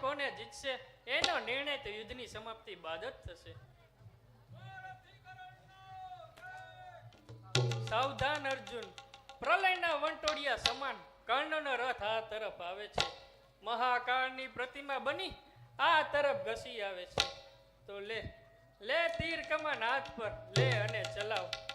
કોને જીતશે? એનો નિર્ણય તો યુદ્ધની સમાપ્તિ બાદ જ થશે. સાવધાન અર્જુન. પ્રલયના વંટોડિયા સમાન કર્ણનો રથ આ તરફ આવે છે. મહાકાળની પ્રતિમા બની આ તરફ ઘસી આવે છે. તો લે લે તીર કમાન હાથ પર, લે અને ચલાવ.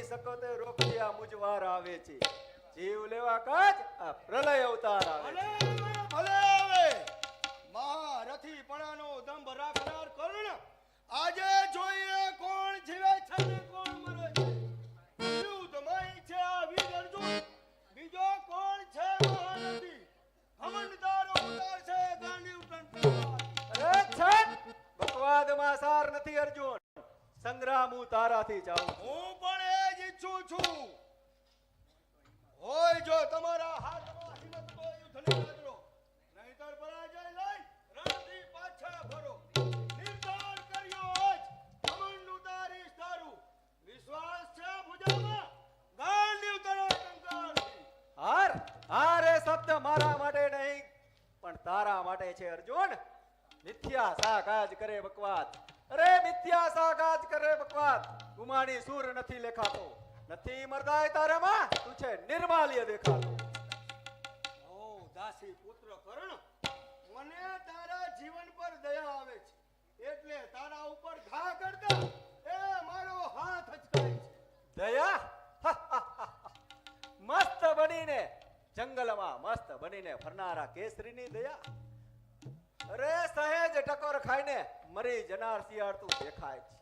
રોકી શકો તો રોકજે આ મુજવાર આવે છે જીવ લેવા કાજ આ પ્રલય અવતાર ગુમાની સૂર નથી લેખાતો. નથી મરદાય તારામાં? તું છે નિર્માલ્ય દેખાતો. ઓ દાસી પુત્ર કર્ણ મને તારા જીવન પર દયા આવે છે. એટલે તારા ઉપર ઘા કરતા એ મારો હાથ અચકાય છે. દયા? મસ્ત બનીને જંગલમાં મસ્ત બનીને ફરનારા કેસરીની દયા. અરે સહેજ ટકોર ખાઈને મરી જનાર શિયાળ તું દેખાય છે.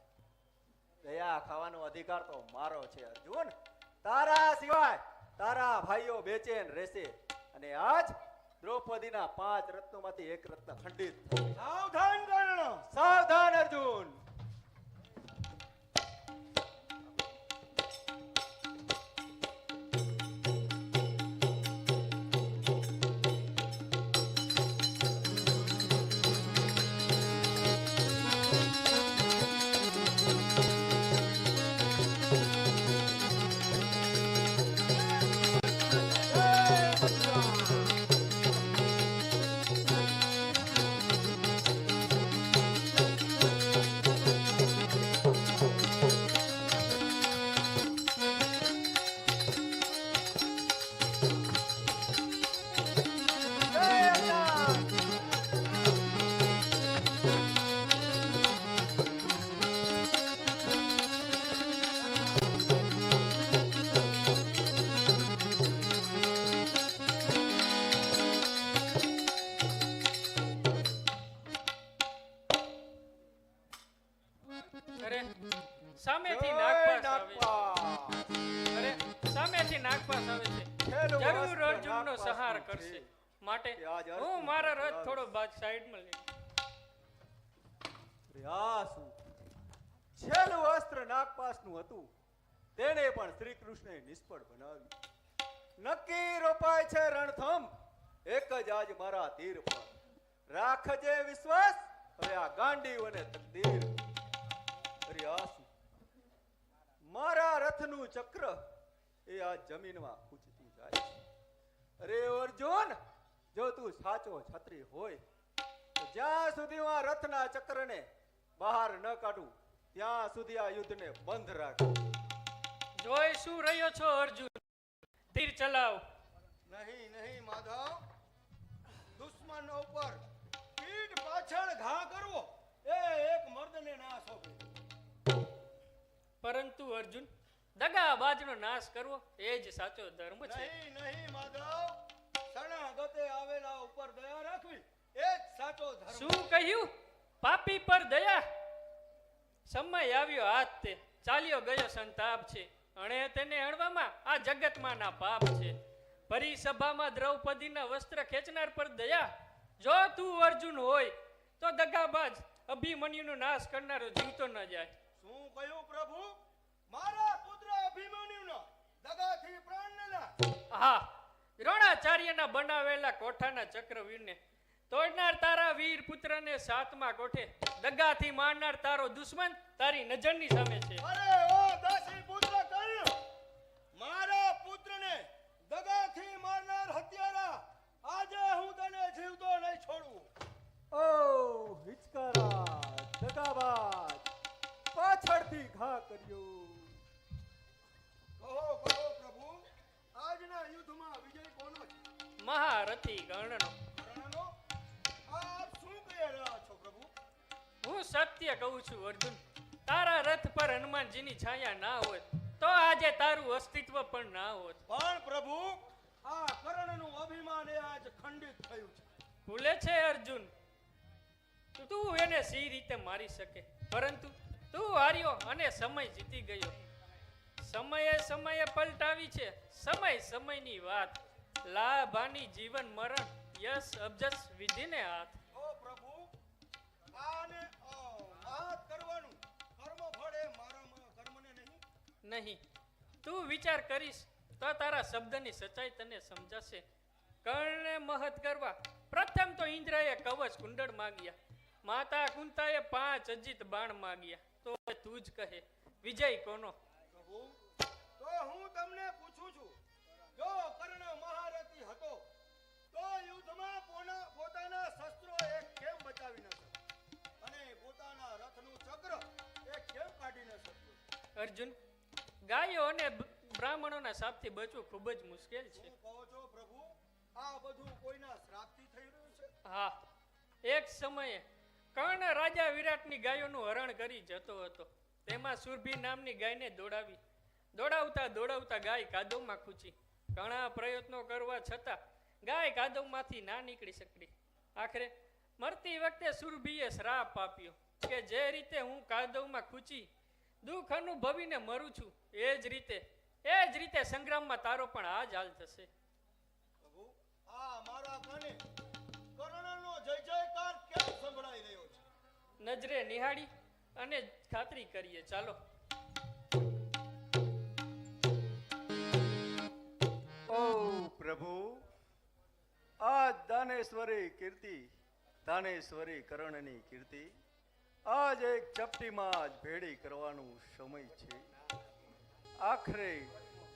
દયા ખાવાનો અધિકાર તો મારો છે અર્જુન. તારા સિવાય તારા ભાઈઓ બેચેન રહેશે. અને આજ દ્રૌપદીના પાંચ રત્નોમાંથી એક રત્ન ખંડિત. સાવધાન કર્ણ સાવધાન અર્જુન. જરૂર અર્જુનનો સહાર કરશે. માટે હું મારા રથ. થોડો બાદ સાઈડમાં લઈ પ્રયાસુ છેલ્લું અસ્ત્ર નાગપાસનું હતું. તેને પણ શ્રી કૃષ્ણે નિષ્ફળ બનાવ્યું. નક્કી રોપાય છે રણથંભ. એક જ આજ મારા તીર પર. રાખજે વિશ્વાસ. હવે આ ગાંડીવ અને તકદીર પ્રયાસુ મારા રથનું ચક્ર એ આ જમીનમાં ખૂંચતું જાય. અરે અર્જુન જો તું સાચો છત્રી હોય તો જ્યાં સુધી હું આ રથના ચક્રને બહાર ન કાઢું ત્યાં સુધી આ યુદ્ધને બંધ રાખ. જોઈ શું રહ્યો છો અર્જુન? તીર ચલાવ. નહીં નહીં માધવ. દુશ્મનો ઉપર પીઠ પાછળ ઘા કરવો એ એક મર્દને ના શોભે. પરંતુ અર્જુન દગાબાજનો નાશ કરવો એ જ સાચો ધર્મ છે. નહીં નહીં માધવ. શરણાગતે આવેલા ઉપર દયા રાખવી એ જ સાચો ધર્મ શું કહ્યું? પાપી પર દયા? સમય આવ્યો હાથ તે. ચાલ્યો ગયો સંતાપ છે. અણે તેને અણવામાં આ જગતમાં ના પાપ છે. પરિસભામાં દ્રૌપદીના વસ્ત્ર ખેંચનાર પર દયા? જો તું અર્જુન હોય તો દગાબાજ અભિમન્યુનો નાશ કરનારો જીવતો ન જાય. શું કહ્યું પ્રભુ? મારા દગાથી પ્રાણ લેલા હા દ્રોણાચાર્યના બનાવેલા કોઠાના ચક્રવીરને તોડનાર તારા વીર પુત્રને સાતમા કોઠે દગાથી મારનાર તારો દુશ્મન તારી નજરની સામે છે. અરે કહું છું અર્જુન તારા રથ પર હનુમાનજીની છાયા ના હોત તો આજે તારું અસ્તિત્વ પણ ના હોત. પણ પ્રભુ આ કર્ણનું અભિમાન એ આજ ખંડિત થયું છે. ભૂલે છે અર્જુન? તું એને સી રીતે મારી શકે? પરંતુ તું હાર્યો અને સમય જીતી ગયો. સમયે સમયે પલટાવી છે સમય સમયની વાત. લાભાની જીવન મરણ યશ અબજસ વિધિને હાથ. નહીં. તું વિચાર કરીશ તો તારા શબ્દની સચ્ચાઈ તને સમજાશે. કર્ણને મહત કરવા. પ્રથમ તો ઇન્દ્રએ કવચ કુંડળ માગ્યા. માતા કુંતાએ પાંચ અજીત બાણ માગ્યા. તો તું જ કહે વિજય કોનો? તો હું તમને પૂછું છું જો કર્ણ મહારથી હતો તો યુદ્ધમાં પોતાના શસ્ત્રો એ કેમ બચાવી ન શક્યો? અને પોતાના રથનું ચક્ર એ કેમ કાઢી ન શક્યો? અર્જુન ગાયો અને બ્રાહ્મણોના શાપથી બચવું ખૂબ જ મુશ્કેલ છે. કહો છો પ્રભુ આ બધું કોઈના શ્રાપથી થઈ રહ્યું છે? હા. એક સમયે કર્ણ રાજા વિરાટની ગાયોનું હરણ કરી જતો હતો. તેમાં સુરભી નામની ગાયને દોડાવી. દોડાવતા દોડાવતા ગાય કાદવમાં ખૂચી. ઘણા પ્રયત્નો કરવા છતાં ગાય કાદવમાંથી ના નીકળી શકી આખરે મરતી વખતે સુરભીએ શ્રાપ આપ્યો કે જે રીતે હું કાદવમાં ખૂચી દુઃખ અનુભવીને મરું છું. એ જ રીતે એ જ રીતે સંગ્રામમાં તારો પણ આ જ હાલ થશે. પ્રભુ આ મારા કાને કર્ણનો જય જયકાર કેમ સંભળાઈ રહ્યો છે? નજરે નિહાળી અને ખાતરી કરીએ. ચાલો. ઓ પ્રભુ આ દાનેશ્વરી કીર્તિ દાનેશ્વરી કરણની કીર્તિ આજ એક ચપટીમાં જ ભેડી કરવાનું સમય છે. આખરે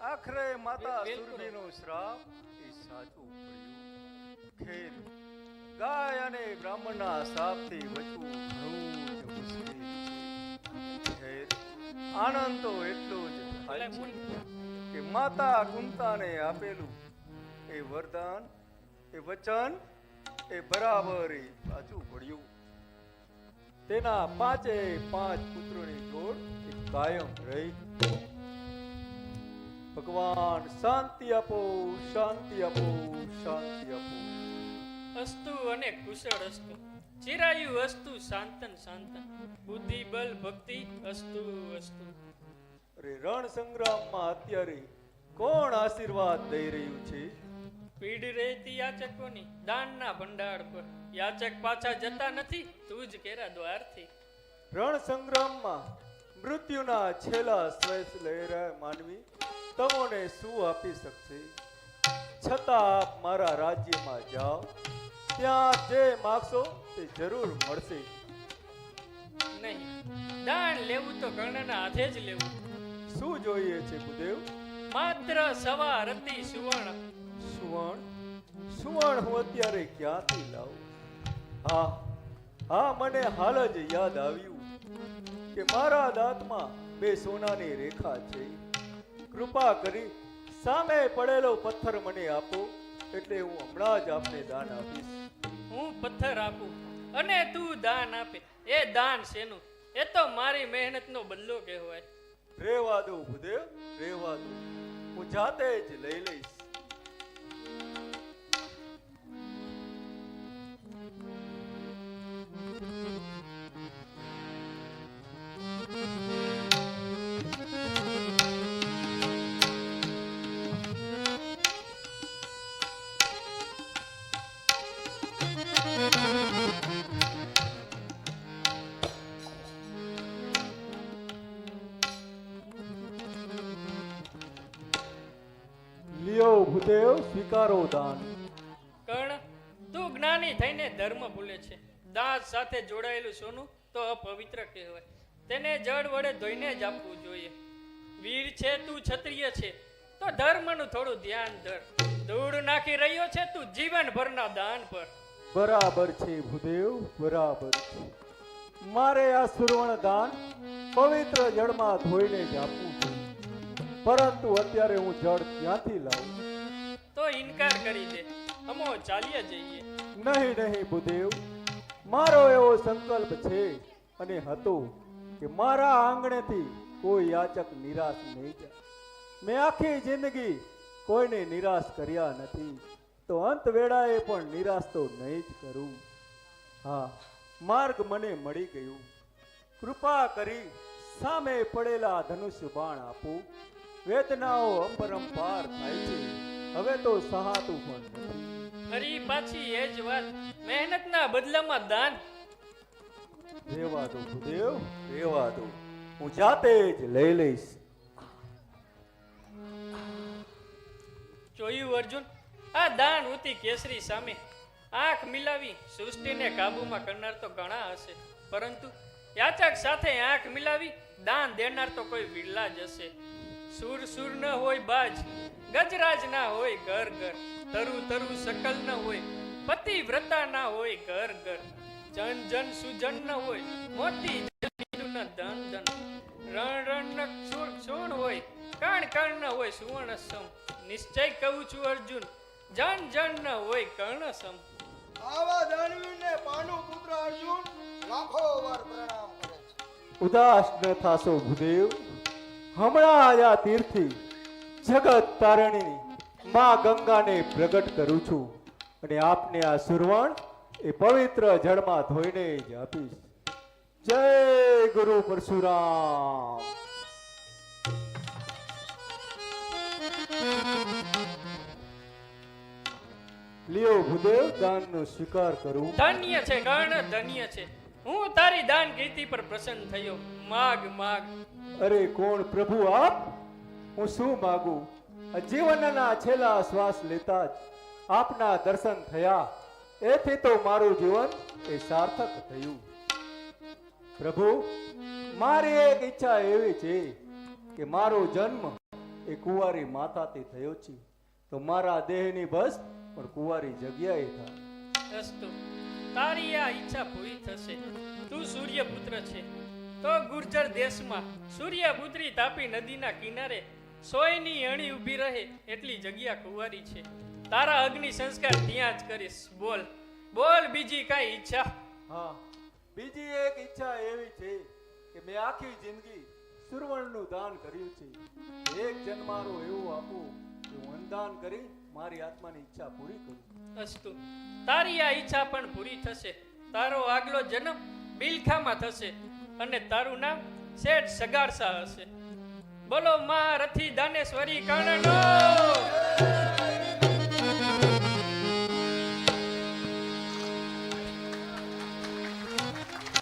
આખરે માતા. સુરભીનો શ્રાપ એ સાચું પડ્યું. ખેર ગાય અને બ્રાહ્મણના શ્રાપથી બચવું ઘણું જ મુશ્કેલ છે. ખેર આનંદ તો એટલો જ થાય છે કે માતા કુંતાને આપેલું એ વરદાન એ વચન એ બરાબર એ સાચું પડ્યું. તેના પાંચે પાંચ પુત્રોની જોડ કાયમ રહી. ભગવાન શાંતિ આપો શાંતિ આપો શાંતિ આપો. અસ્તુ અને કુશળ અસ્તુ. ચિરાયુ અસ્તુ શાંતન શાંતન. બુદ્ધિ બલ ભક્તિ અસ્તુ અસ્તુ. અરે રણ સંગ્રામમાં અત્યારે કોણ આશીર્વાદ દઈ રહ્યું છે? પીડ રહેતી યાચકોની દાનના ભંડાર પર. યાચક પાછા જતા નથી તું જ કેરા દ્વારથી. રણ સંગ્રામમાં મૃત્યુના છેલ્લા શ્વાસ લઈ રહ્યા માનવી તમોને શું આપી શકશે? છતાં આપ મારા રાજ્યમાં જાઓ. ત્યાં જે માગશો તે જરૂર મળશે. નહીં દાન લેવું તો કર્ણના હાથે જ લેવું. શું જોઈએ છે ગુદેવ માત્ર સવા રતી સુવર્ણ. સુવર્ણ? સુવર્ણ હું અત્યારે ક્યાંથી લાવું? હા હા મને હાલ જ યાદ આવ્યું કે મારા દાંતમાં બે સોનાની રેખા છે. કૃપા કરી સામે પડેલો પથ્થર મને આપો એટલે હું હમણાં જ આપને દાન આપીશ. હું પથ્થર આપું અને તું દાન આપે. એ દાન શેનું? એ તો મારી મહેનતનો બદલો કહેવાય. રેવા દો ભૂદેવ રેવા દો. હું જાતે જ લઈ લઈશ. લ્યો ભૂદેવ સ્વીકારો દાન. કર્ણ તું જ્ઞાની થઈને ધર્મ ભૂલે છે. દાંત સાથે જોડાયેલું સોનું તો અપવિત્ર કહેવાય. તેને જળ વડે ધોઈને જ આપવું જોઈએ. વીર છે તું ક્ષત્રિય છે તો ધર્મનું થોડું ધ્યાન ધર. ધૂળ નાખી રહ્યો છે તું જીવનભરના દાન પર. બરાબર છે ભૂદેવ બરાબર છે. મારે આ સુરવણ દાન પવિત્ર જળમાં ધોઈને જ આપવું છે પરંતુ અત્યારે હું જળ ક્યાંથી લાવું? તો ઇનકાર કરી દે. અમો ચાલ્યા જઈએ. નહીં નહીં ભૂદેવ. મારો એવો સંકલ્પ છે અને હતો કે મારા આંગણેથી કોઈ યાચક નિરાશ નહીં જાય મેં આખી જિંદગી કોઈને નિરાશ કર્યા નથી. તો અંત વેળાએ પણ નિરાશ તો નહીં જ કરું. હા, માર્ગ મને મળી ગયું. કૃપા કરી સામે પડેલા ધનુષ્ય બાણ આપો. વેદનાઓ અપરંપાર થાય છે. હવે તો સહાતું પણ નથી. ફરી પાછી એ જ વાત. મહેનતના બદલામાં દાન. રેવા દો ભૂદેવ રેવા દો હું જાતે જ લઈ લઈશ. જોયું અર્જુન? આ દાન ઉતી કેસરી સામે. આંખ મિલાવી સૃષ્ટિને કાબૂમાં કરનાર તો ઘણા હશે. પરંતુ યાચક સાથે આંખ મિલાવી દાન દેનાર તો કોઈ વિરલા જ હશે. સુર સુર ન હોય બાજ ગજરાજ ના હોય ઘર ઘર તરુ તરુ સકલ ન હોય પતિ વ્રતા ના હોય ઘર ઘર જન જન સુજન ન હોય મોતી જમીનું ન ધન ધન રણ રણ ન સુર સોણ હોય કણ કણ ન હોય સુવર્ણ સમ નિશ્ચય કહું છું અર્જુન જન જન ન હોય કર્ણ સમ. આવા દાનવીરને પાનુ પુત્ર અર્જુન લાખો વાર પ્રણામ કરે છે. ઉદાસ ન થાશો ભૂદેવ હમણાં આયા તીર્થી જગત તારણી માં ગંગાને પ્રગટ કરું છું. અને આપને આ સુરવણ એ પવિત્ર જળમાં ધોઈને જ આપીશ. જય ગુરુ પરશુરામ. લ્યો ભૂદેવ, દાનનો સ્વીકાર કરું. ધન્ય છે, કર્ણ ધન્ય છે. હું તારી દાન કીર્તિ પર પ્રસન્ન થયો. માગ માગ. અરે કોણ પ્રભુ આપ? હું શું માગું? જીવનના છેલ્લા શ્વાસ લેતા જ આપના દર્શન થયા. એથી તો મારું જીવન એ સાર્થક થયું. પ્રભુ મારી એક ઈચ્છા એવી છે કે મારો જન્મ એ કુંવારી માતાથી થયો છે. તો મારા દેહની બસ પણ કુંવારી જગ્યાએ થાય. તારી આ ઈચ્છા પૂરી થશે. તું સૂર્યપુત્ર છે. તો ગુર્જર દેશમાં સૂર્યપુત્રી તાપી નદીના કિનારે સોયની અણી ઊભી રહે એટલી જગ્યા કુંવારી છે. તારા અગ્નિ સંસ્કાર ત્યાં જ કરીશ બોલ. બોલ બીજી કાંઈ ઈચ્છા? હા બીજી એક ઈચ્છા એવી છે કે મેં આખી જિંદગી સુરવણનું દાન કર્યું છે. એક જન્મારો એવું આપું કે હું દાન કરી મારી આત્માની ઈચ્છા પૂરી કરું. અસ્તુ. તારી આ ઈચ્છા પણ પૂરી થશે. તારો આગલો જન્મ બિલખામાં થશે. અને તારું નામ શેઠ સગારસા હશે. બોલો મહારથી દાનેશ્વરી કર્ણનો